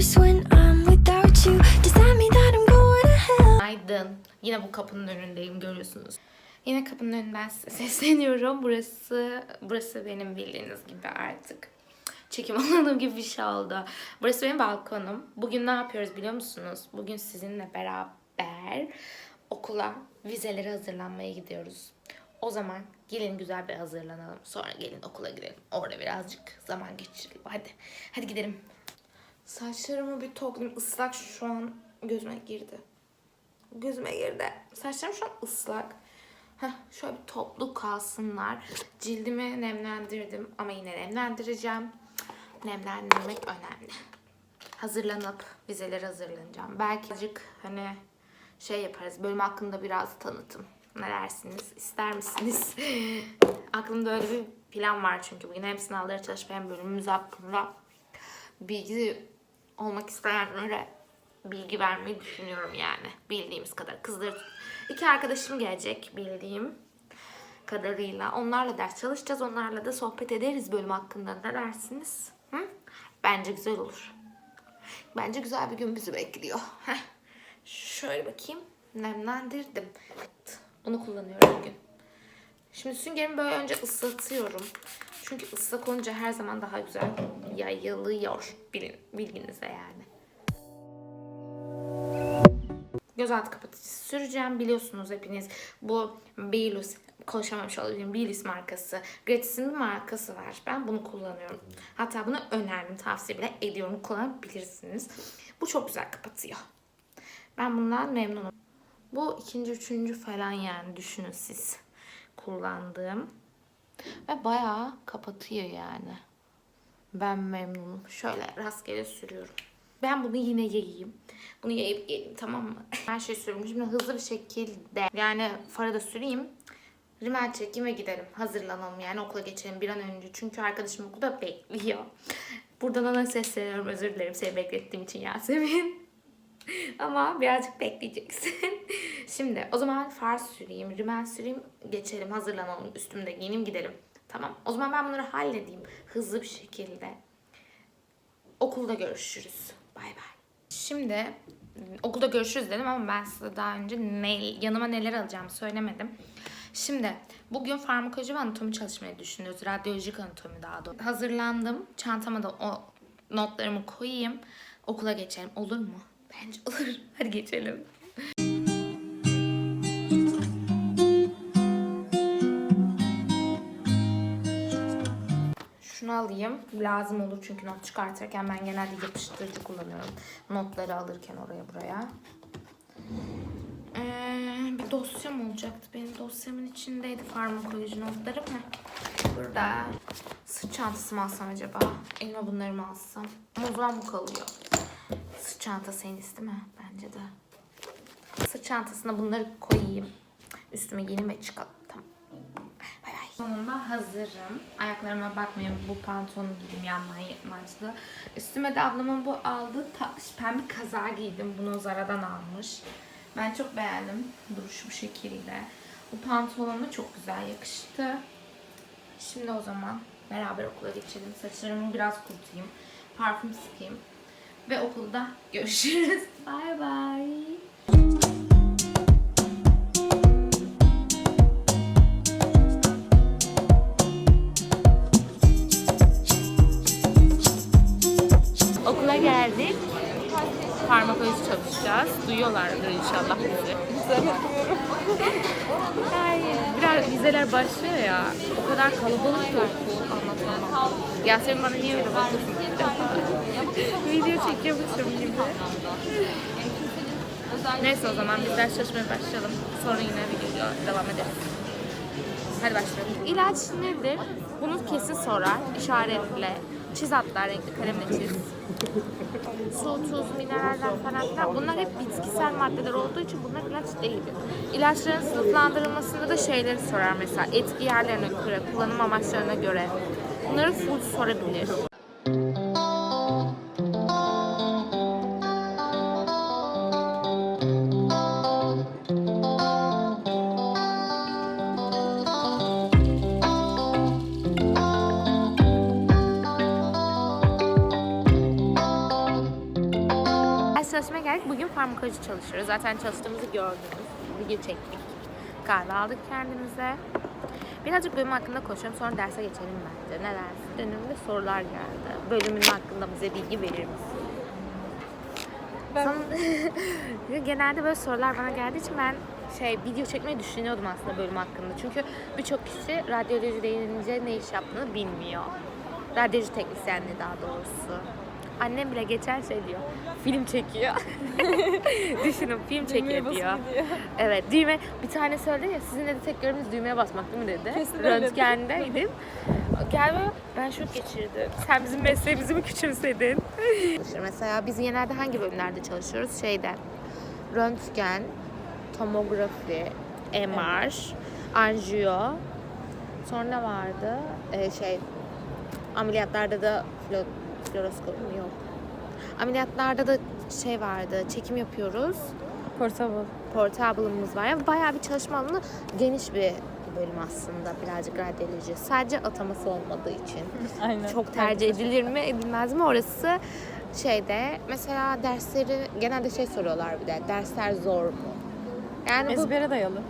worse when I'm without you. Does that mean that I'm going to hell? Günaydın. Yine bu kapının önündeyim görüyorsunuz. Yine kapının önünden sesleniyorum. Burası burası benim bildiğiniz gibi artık çekim alanım gibi bir şey oldu. Burası benim balkonum. Bugün ne yapıyoruz biliyor musunuz? Bugün sizinle beraber okula vizelere hazırlanmaya gidiyoruz. O zaman gelin güzel bir hazırlanalım. Sonra gelin okula gidelim. Orada birazcık zaman geçirelim. Hadi. Hadi gidelim. Saçlarımı bir toplayayım. Islak şu an gözüme girdi. Gözüme girdi. Saçlarım şu an ıslak. Heh, şöyle bir toplu kalsınlar. Cildimi nemlendirdim ama yine nemlendireceğim. Nemlendirmek önemli. Hazırlanıp vizeleri hazırlanacağım. Belki azıcık hani şey yaparız. Bölüm hakkında biraz tanıtım. Ne dersiniz? İster misiniz? Aklımda öyle bir plan var çünkü bugün hem sınavlara çalışıp hem bölümümüz hakkında bilgi olmak isteyenlere bilgi vermeyi düşünüyorum yani. Bildiğimiz kadar. Kızlar iki arkadaşım gelecek bildiğim kadarıyla. Onlarla ders çalışacağız. Onlarla da sohbet ederiz bölüm hakkında. Ne dersiniz? Hı? Bence güzel olur. Bence güzel bir gün bizi bekliyor. Heh. Şöyle bakayım. Nemlendirdim. Bunu kullanıyorum bugün. Şimdi süngerimi böyle önce ıslatıyorum. Çünkü ıslak olunca her zaman daha güzel yayılıyor. Bilin, bilginize yani. Gözaltı kapatıcısı süreceğim. Biliyorsunuz hepiniz bu Baileys konuşamamış olabilirim. Baileys markası. Gratis'in bir markası var. Ben bunu kullanıyorum. Hatta bunu önerdim. Tavsiye bile ediyorum. Kullanabilirsiniz. Bu çok güzel kapatıyor. Ben bundan memnunum. Bu ikinci, üçüncü falan yani düşünün siz kullandığım. Ve bayağı kapatıyor yani. Ben memnunum. Şöyle rastgele sürüyorum. Ben bunu yine yayayım. Bunu yayıp geleyim tamam mı? Her şey sürüyorum. Şimdi hızlı bir şekilde yani farı da süreyim. Rimel çekeyim ve gidelim. Hazırlanalım yani okula geçelim bir an önce. Çünkü arkadaşım okulda bekliyor. Buradan ona sesleniyorum. Özür dilerim seni beklettiğim için Yasemin. Ama birazcık bekleyeceksin. Şimdi o zaman far süreyim, rimel süreyim, geçelim, hazırlanalım, üstümde giyineyim gidelim. Tamam. O zaman ben bunları halledeyim hızlı bir şekilde. Okulda görüşürüz. Bay bay. Şimdi ım, okulda görüşürüz dedim ama ben size daha önce ne, yanıma neler alacağımı söylemedim. Şimdi bugün farmakoloji ve anatomi çalışmayı düşünüyoruz. Radyolojik anatomi daha doğrusu. Hazırlandım. Çantama da o notlarımı koyayım. Okula geçelim. Olur mu? Bence olur. Hadi geçelim. Alayım. Lazım olur çünkü not çıkartırken ben genelde yapıştırıcı kullanıyorum. Notları alırken oraya buraya. Ee, bir dosyam olacaktı. Benim dosyamın içindeydi farmakoloji notlarım. Heh. Burada. Sırt çantası mı alsam acaba? Elime bunları mı alsam? Ama o zaman bu kalıyor. Sırt çantası en iyisi değil mi? Bence de. Sırt çantasına bunları koyayım. Üstüme giyineyim ve çıkalım. Sonunda hazırım. Ayaklarıma bakmayın. Bu pantolonu giydim yandan yırtmaçlı. Üstüme de ablamın bu aldığı pembe kazağı giydim. Bunu Zara'dan almış. Ben çok beğendim. Duruş bu şekilde. Bu pantolonuma çok güzel yakıştı. Şimdi o zaman beraber okula geçelim. Saçlarımı biraz kurutayım. Parfüm sıkayım. Ve okulda görüşürüz. Bay bay. Farmakoloji çalışacağız. Duyuyorlardır inşallah bizi. Hayır. Biraz vizeler başlıyor ya. O kadar kalabalık ki okul anlatamam. Yasemin bana niye öyle bakıyorsun? Video çekiyormuşum gibi. Neyse o zaman biz ders çalışmaya başlayalım. Sonra yine video devam ederiz. Hadi başlayalım. İlaç nedir? Bunu kesin sorar. İşaretle. Çiz hatta renkli kalemle çiz. Su, tuz, mineraller falan filan. Bunlar hep bitkisel maddeler olduğu için bunlar ilaç değildir. İlaçların sınıflandırılmasında da şeyleri sorar mesela. Etki yerlerine göre, kullanım amaçlarına göre. Bunları full sorabilir. Geldik. Bugün farmakoloji çalışıyoruz. Zaten çalıştığımızı gördünüz. Video çektik. Kahve aldık kendimize. Birazcık bölüm hakkında konuşalım. Sonra derse geçelim bence. Ne dersin? Dönemde sorular geldi. Bölümün hakkında bize bilgi verir misin? Sana- Genelde böyle sorular bana geldiği için ben şey video çekmeyi düşünüyordum aslında bölüm hakkında. Çünkü birçok kişi radyoloji denince ne iş yaptığını bilmiyor. Radyoloji teknisyenliği daha doğrusu. Annem bile geçen şey diyor. Film çekiyor. Düşünün film çekiyor diyor. Evet düğme bir tane söyledi ya sizin dedi tek göreviniz düğmeye basmak değil mi dedi. Kesin. Röntgendeydim. Gel böyle, ben şok geçirdim. Sen bizim mesleğimizi mi küçümsedin? Mesela biz genelde hangi bölümlerde çalışıyoruz? Şeyde röntgen, tomografi, MR, anjiyo. Sonra ne vardı? Ee, şey ameliyatlarda da flo, fluoroskop mu? yok. Ameliyatlarda da şey vardı. Çekim yapıyoruz. Portable. Portable'ımız var. Yani bayağı bir çalışma alanı geniş bir bölüm aslında birazcık radyoloji. Sadece ataması olmadığı için. Aynen. Çok tercih edilir mi edilmez mi orası şeyde mesela dersleri genelde şey soruyorlar bir de dersler zor mu? Yani bu Ezbere dayalı.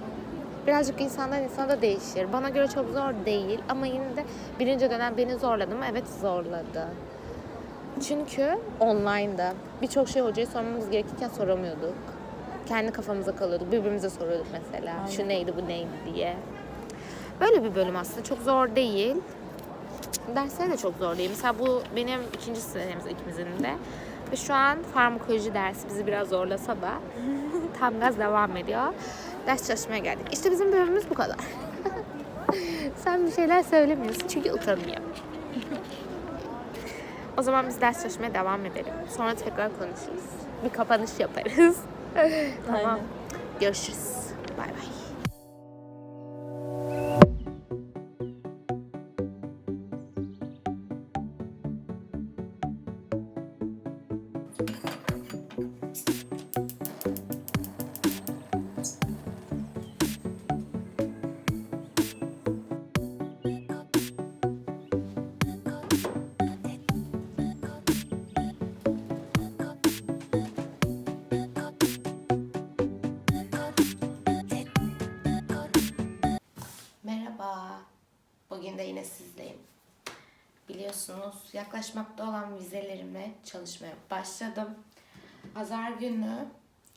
birazcık insandan insana da değişir. Bana göre çok zor değil ama yine de birinci dönem beni zorladı mı? Evet zorladı. Çünkü online'da birçok şey hocaya sormamız gerekirken soramıyorduk. Kendi kafamıza kalıyorduk. Birbirimize soruyorduk mesela. Şu neydi bu neydi diye. Böyle bir bölüm aslında. Çok zor değil. Dersleri de çok zor değil. Mesela bu benim ikinci sınıfımız ikimizin de. Ve şu an farmakoloji dersi bizi biraz zorlasa da tam gaz devam ediyor. Ders çalışmaya geldik. İşte bizim bölümümüz bu kadar. Sen bir şeyler söylemiyorsun çünkü utanıyor. o zaman biz ders çalışmaya devam edelim. Sonra tekrar konuşuruz. Bir kapanış yaparız. tamam. Aynen. Görüşürüz. Bay bay. Yine. Biliyorsunuz yaklaşmakta olan vizelerimle çalışmaya başladım. Pazar günü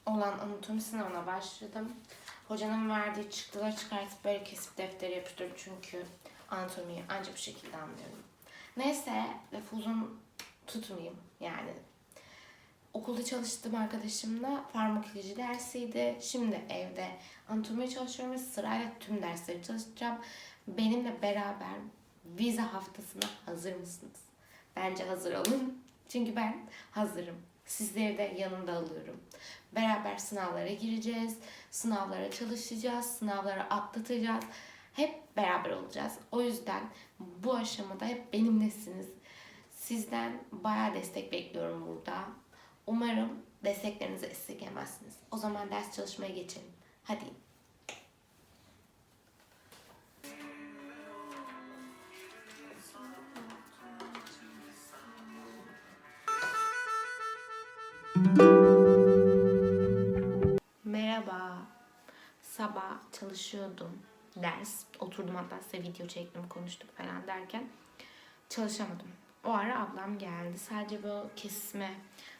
olan anatomi sınavına başladım. Hocanın verdiği çıktıları çıkartıp böyle kesip deftere yapıştırdım çünkü anatomiyi ancak bu şekilde anlıyorum. Neyse lafı uzun tutmayayım yani okulda çalıştığım arkadaşımla farmakoloji dersiydi. Şimdi evde anatomi çalışıyorum ve sırayla tüm dersleri çalışacağım. Benimle beraber vize haftasına hazır mısınız? Bence hazır olun. Çünkü ben hazırım. Sizleri de yanında alıyorum. Beraber sınavlara gireceğiz. Sınavlara çalışacağız. Sınavlara atlatacağız. Hep beraber olacağız. O yüzden bu aşamada hep benimlesiniz. Sizden bayağı destek bekliyorum burada. Umarım desteklerinizi esirgemezsiniz. O zaman ders çalışmaya geçelim. Hadi. Merhaba. Sabah çalışıyordum. Ders. Oturdum hatta size video çektim, konuştuk falan derken çalışamadım. O ara ablam geldi. Sadece böyle kesme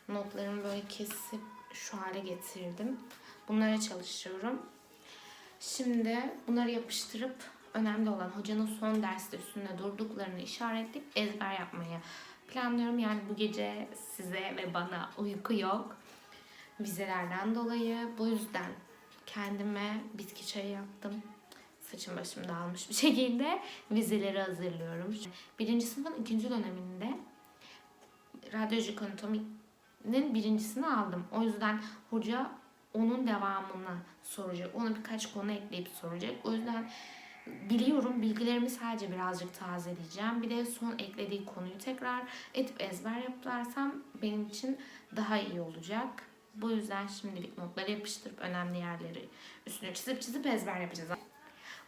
notlarımı böyle kesip şu hale getirdim. Bunlara çalışıyorum. Şimdi bunları yapıştırıp önemli olan hocanın son derste üstünde durduklarını işaretleyip ezber yapmaya planlıyorum. Yani bu gece size ve bana uyku yok. Vizelerden dolayı. Bu yüzden kendime bitki çayı yaptım. Saçım başım dağılmış bir şekilde vizeleri hazırlıyorum. Birinci sınıfın ikinci döneminde radyolojik anatominin birincisini aldım. O yüzden hoca onun devamını soracak. Ona birkaç konu ekleyip soracak. O yüzden biliyorum bilgilerimi sadece birazcık tazeleyeceğim. Bir de son eklediği konuyu tekrar edip ezber yaparsam benim için daha iyi olacak. Bu yüzden şimdilik notları yapıştırıp önemli yerleri üstüne çizip çizip ezber yapacağız.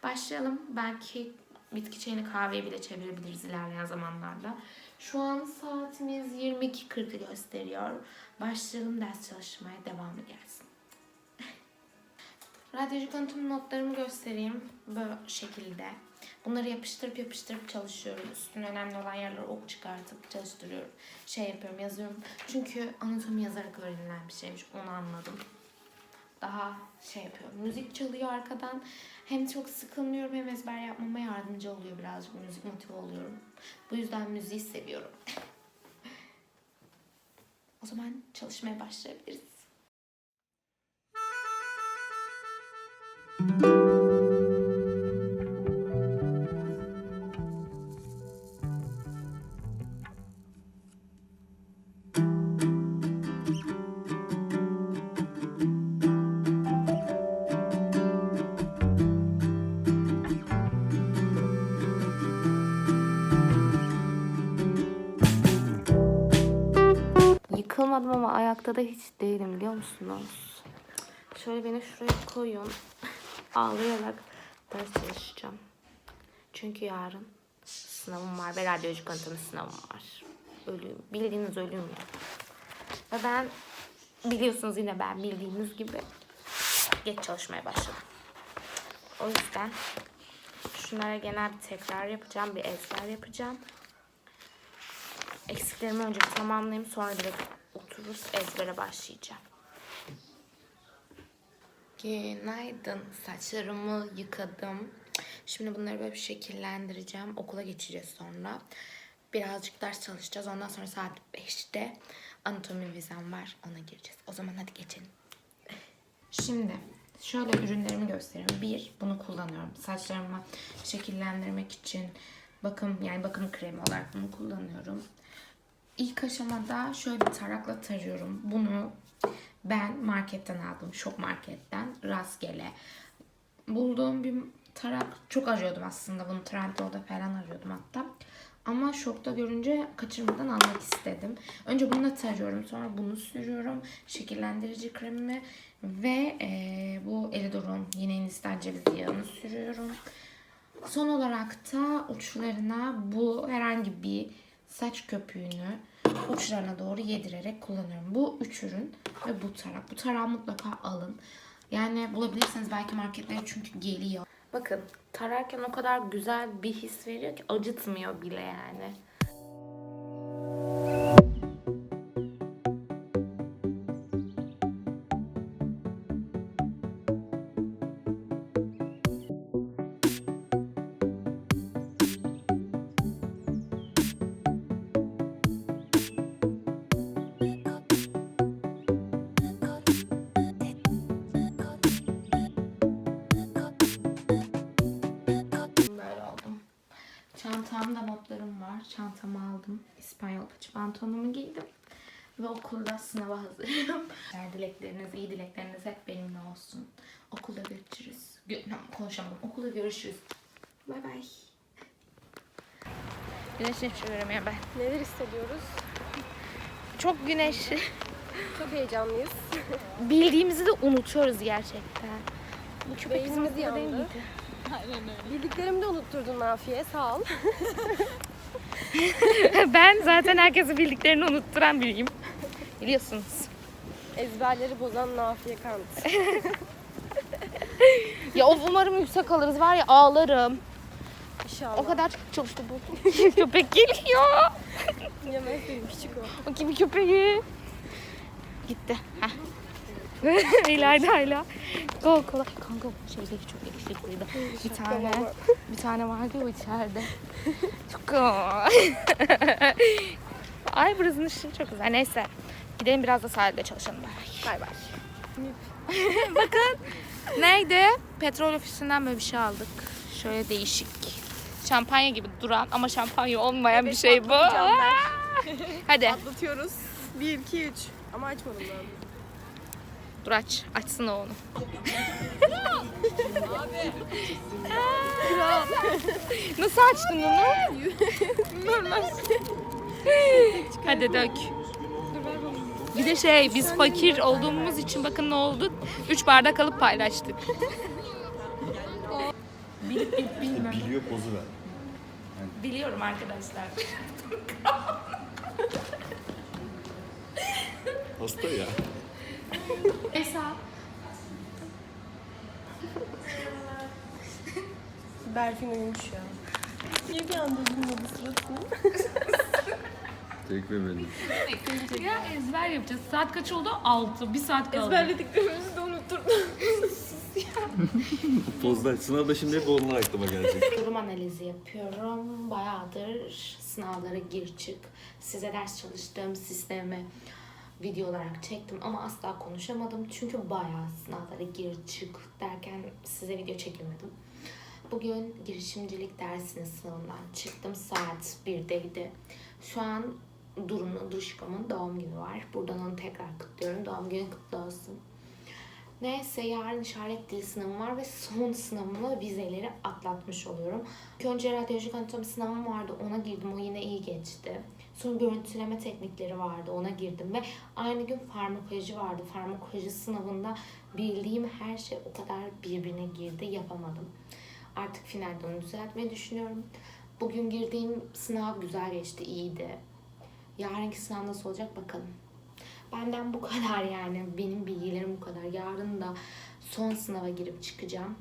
Başlayalım. Belki bitki çayını kahveye bile çevirebiliriz ilerleyen zamanlarda. Şu an saatimiz 22.40'ı gösteriyor. Başlayalım ders çalışmaya devamı gelsin. Radyoloji kanıtım notlarımı göstereyim. Böyle şekilde. Bunları yapıştırıp yapıştırıp çalışıyorum. Üstüne önemli olan yerleri ok çıkartıp çalıştırıyorum. Şey yapıyorum, yazıyorum. Çünkü anatomi yazarak öğrenilen bir şeymiş. Onu anladım. Daha şey yapıyorum. Müzik çalıyor arkadan. Hem çok sıkılmıyorum hem ezber yapmama yardımcı oluyor birazcık. Müzik motive oluyorum. Bu yüzden müziği seviyorum. o zaman çalışmaya başlayabiliriz. Ayakta da hiç değilim biliyor musunuz? Şöyle beni şuraya koyun. Ağlayarak ders çalışacağım. Çünkü yarın sınavım var ve radyoloji kanıtımı sınavım var. Ölüyüm. Bildiğiniz ölüyüm ya. Ve ben biliyorsunuz yine ben bildiğiniz gibi geç çalışmaya başladım. O yüzden şunlara genel bir tekrar yapacağım. Bir ezber yapacağım. Eksiklerimi önce tamamlayayım sonra direkt otururuz ezbere başlayacağım. Günaydın. Saçlarımı yıkadım. Şimdi bunları böyle bir şekillendireceğim. Okula geçeceğiz sonra. Birazcık ders çalışacağız. Ondan sonra saat 5'te anatomi vizem var. Ona gireceğiz. O zaman hadi geçelim. Şimdi şöyle ürünlerimi göstereyim. Bir, bunu kullanıyorum. Saçlarımı şekillendirmek için bakım yani bakım kremi olarak bunu kullanıyorum. İlk aşamada şöyle bir tarakla tarıyorum. Bunu ben marketten aldım. Şok marketten. Rastgele. Bulduğum bir tarak. Çok arıyordum aslında. Bunu Trendyol'da falan arıyordum hatta. Ama şokta görünce kaçırmadan almak istedim. Önce bunu tarıyorum. Sonra bunu sürüyorum. Şekillendirici kremimi. Ve eee, bu Elidor'un yine Hindistan cevizi yağını sürüyorum. Son olarak da uçlarına bu herhangi bir saç köpüğünü uçlarına doğru yedirerek kullanıyorum. Bu üç ürün ve bu tarak. Bu tarağı mutlaka alın. Yani bulabilirsiniz belki marketlere çünkü geliyor. Bakın tararken o kadar güzel bir his veriyor ki acıtmıyor bile yani. Ve okulda sınava hazırım. Güzel dilekleriniz, iyi dilekleriniz hep benimle olsun. Okulda görüşürüz. Gö- konuşamadım. Okulda görüşürüz. Bay bay. Güneşin hiçbir şey göremiyorum ben. Neler hissediyoruz? Çok güneşli. Çok heyecanlıyız. Bildiğimizi de unutuyoruz gerçekten. Bu köpek bizim Beynimiz okulda değil yandı. miydi? Bildiklerimi de unutturdun Nafiye. Sağ ol. ben zaten herkesi bildiklerini unutturan biriyim. Biliyorsunuz. Ezberleri bozan Nafiye Kant. Ya of umarım yüksek alırız var ya ağlarım. İnşallah. O kadar çok çalıştı bu. Köpek geliyor. Yemezsin küçük o. O kimin köpeği? Gitti. Heh. İlayda hala. Kol kola. Kanka şeydeki çok yakışıklıydı. Bir tane, bir tane vardı o içeride. Çok Ay burasının ışığı çok güzel. Neyse. Gidelim biraz da sahilde çalışalım. Bay bay. Bakın. Neydi? Petrol ofisinden böyle bir şey aldık. Şöyle değişik. Şampanya gibi duran ama şampanya olmayan bir Evet, şey bu. Hadi. Atlatıyoruz. 1, 2, 3. Ama açmadım ben. Dur aç. Açsın o onu. Nasıl açtın onu? Normal. Hadi dök. Bir de şey biz fakir olduğumuz için bakın ne oldu? Üç bardak alıp paylaştık. Bilip bilip bilmem. Biliyor pozu ver. Biliyorum arkadaşlar. Hasta ya. Hesap. Berfin uyumuş ya. Niye bir anda üzülmedi suratını? Çekmemedim. Ya ezber yapacağız. Saat kaç oldu? 6. Bir saat kaldı. Ezberlediklerimizi de unutturdum. Pozda sınavda şimdi hep onlar aklıma gelecek. Durum analizi yapıyorum. Bayağıdır sınavlara gir çık. Size ders çalıştığım sistemi video olarak çektim ama asla konuşamadım. Çünkü bayağı sınavlara gir çık derken size video çekemedim. Bugün girişimcilik dersinin sınavından çıktım. Saat 1'deydi. Şu an Duru'nun, Duşkam'ın doğum günü var. Buradan onu tekrar kutluyorum. Doğum günü kutlu olsun. Neyse yarın işaret dili sınavım var ve son sınavımla vizeleri atlatmış oluyorum. Önce radyolojik anatomi sınavım vardı ona girdim o yine iyi geçti. Sonra görüntüleme teknikleri vardı ona girdim ve aynı gün farmakoloji vardı. Farmakoloji sınavında bildiğim her şey o kadar birbirine girdi yapamadım. Artık finalde onu düzeltmeyi düşünüyorum. Bugün girdiğim sınav güzel geçti iyiydi. Yarınki sınav nasıl olacak bakalım. Benden bu kadar yani. Benim bilgilerim bu kadar. Yarın da son sınava girip çıkacağım.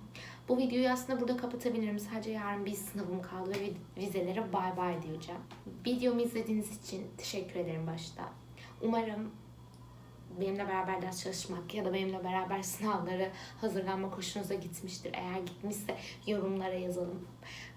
Bu videoyu aslında burada kapatabilirim. Sadece yarın bir sınavım kaldı ve vizelere bay bay diyeceğim. Videomu izlediğiniz için teşekkür ederim başta. Umarım benimle beraber ders çalışmak ya da benimle beraber sınavları hazırlanmak hoşunuza gitmiştir. Eğer gitmişse yorumlara yazalım.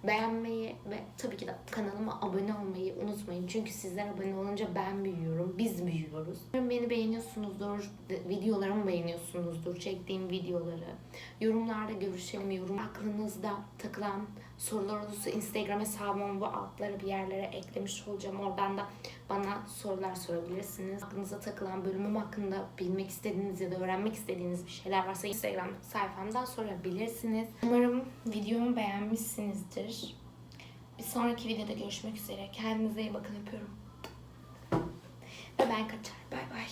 Beğenmeyi ve tabii ki de kanalıma abone olmayı unutmayın. Çünkü sizler abone olunca ben büyüyorum, biz büyüyoruz. Umarım beni beğeniyorsunuzdur, videolarımı beğeniyorsunuzdur, çektiğim videoları. Yorumlarda görüşelim. Yorum aklınızda takılan sorular olursa Instagram hesabımı bu altlara bir yerlere eklemiş olacağım. Oradan da bana sorular sorabilirsiniz. Aklınıza takılan bölümüm hakkında bilmek istediğiniz ya da öğrenmek istediğiniz bir şeyler varsa Instagram sayfamdan sorabilirsiniz. Umarım videomu beğenmişsinizdir. Bir sonraki videoda görüşmek üzere. Kendinize iyi bakın öpüyorum. Ve ben kaçar. Bay bay.